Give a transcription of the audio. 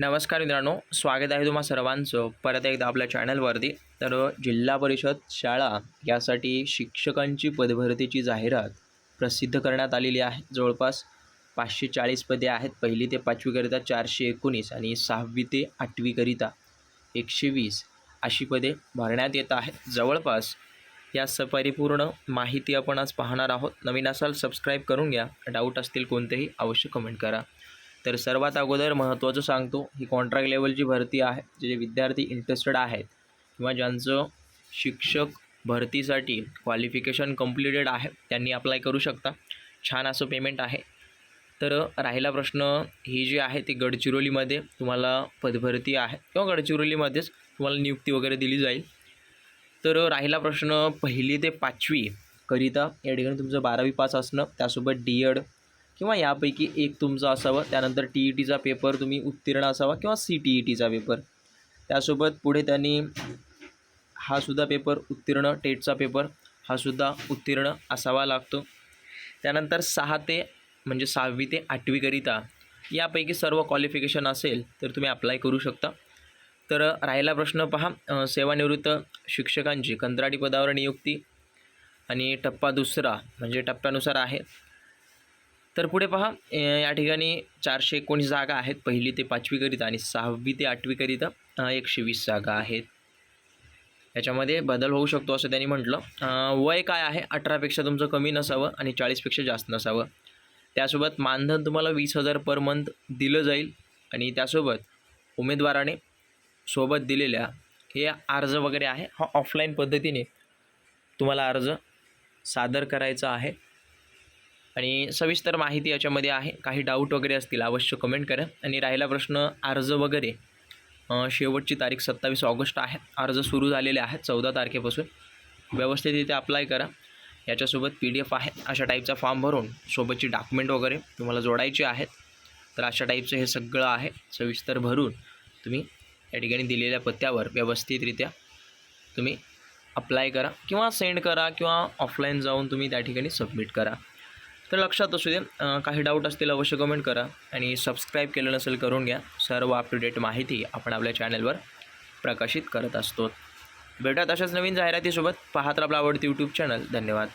नमस्कार मित्रांनो स्वागत आहे तुम्हा सर्वांचं. परत एकदा आपल्या चॅनलवरती. तर जिल्हा परिषद शाळा यासाठी शिक्षकांची पदभरतीची जाहिरात प्रसिद्ध करण्यात आलेली आहे. जवळपास पाचशे चाळीस पदे आहेत. पहिली ते पाचवीकरिता चारशे एकोणीस आणि सहावी ते आठवीकरिता एकशे वीस अशी पदे भरण्यात येत आहेत. जवळपास या स परिपूर्ण माहिती आपण आज पाहणार आहोत. नवीन असाल सबस्क्राईब करून घ्या. डाऊट असतील कोणतेही अवश्य कमेंट करा. तर सर्वात अगोदर महत्त्वाचं सांगतो ही कॉन्ट्रॅक्ट लेवलची भरती आहे जे जे विद्यार्थी इंटरेस्टेड आहेत किंवा ज्यांचं शिक्षक भरतीसाठी क्वालिफिकेशन कम्प्लिटेड आहे त्यांनी अप्लाय करू शकता. छान असं पेमेंट आहे. तर राहिला प्रश्न ही जी आहे ती गडचिरोलीमध्ये तुम्हाला पदभरती आहे किंवा गडचिरोलीमध्येच तुम्हाला नियुक्ती वगैरे दिली जाईल. तर राहिला प्रश्न पहिली ते पाचवी करिता या ठिकाणी तुमचं बारावी पास असणं त्यासोबत डी एड किंवा यापैकी एक तुमचं असावं त्यानंतर टी ई टीचा पेपर तुम्ही उत्तीर्ण असावा किंवा सी टी ई टीचा पेपर. त्यासोबत पुढे त्यांनी हा सुद्धा पेपर उत्तीर्ण टेटचा पेपर हा सुद्धा उत्तीर्ण असावा लागतो. त्यानंतर सहा ते म्हणजे सहावी ते आठवीकरिता यापैकी सर्व क्वालिफिकेशन असेल तर तुम्ही अप्लाय करू शकता. तर राहिला प्रश्न पहा सेवानिवृत्त शिक्षकांची कंत्राटी पदावर नियुक्ती आणि टप्पा दुसरा म्हणजे टप्प्यानुसार आहे. तर पुढे पहा या ठिकाणी चारशे एकोणीस जागा आहेत. पहिली ते पाचवीकरिता आणि सहावी ते आठवीकरिता एकशे वीस जागा आहेत. याच्यामध्ये बदल होऊ शकतो असं त्यांनी म्हटलं. वय काय आहे? अठरापेक्षा तुमचं कमी नसावं आणि चाळीसपेक्षा जास्त नसावं. त्यासोबत मानधन तुम्हाला वीस हजार पर मंथ दिलं जाईल आणि त्यासोबत उमेदवाराने सोबत दिलेल्या हे अर्ज वगैरे आहे. हा ऑफलाईन पद्धतीने तुम्हाला अर्ज सादर करायचा आहे. आणि सविस्तर माहिती याच्यामध्ये आहे. काही डाऊट वगैरे असतील अवश्य कमेंट करा. आणि राहिला प्रश्न अर्ज वगैरे. शेवटची तारीख सत्तावीस ऑगस्ट आहे. अर्ज सुरू झालेले आहेत चौदा तारखेपासून. व्यवस्थित अप्लाय करा. याच्यासोबत पी डी एफ आहे. अशा टाईपचा फॉर्म भरून सोबतची डॉक्युमेंट वगैरे तुम्हाला जोडायचे आहेत. तर अशा टाईपचं हे सगळं आहे. सविस्तर भरून तुम्ही या ठिकाणी दिलेल्या पत्त्यावर व्यवस्थितरित्या तुम्ही अप्लाय करा. किंवा सेंड करा किंवा ऑफलाईन जाऊन तुम्ही त्या ठिकाणी सबमिट करा. तर लक्षात असू दे काही डाऊट असतील अवश्य कमेंट करा आणि सबस्क्राईब केलं नसेल करून घ्या. सर्व अप टू डेट माहिती आपण आपल्या चॅनलवर प्रकाशित करत असतो. भेटत अशाच नवीन जाहिरातीसोबत. पाहत आपला आवडती यूट्यूब चॅनल धन्यवाद.